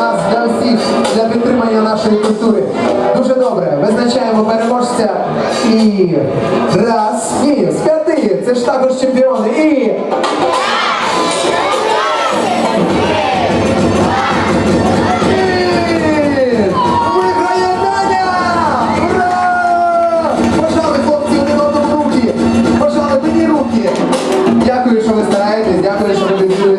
нас, для всіх, для підтримання нашої культури. Дуже добре. Визначаємо переможця і раз, ні, з п'яти. Це ж також чемпіони. І...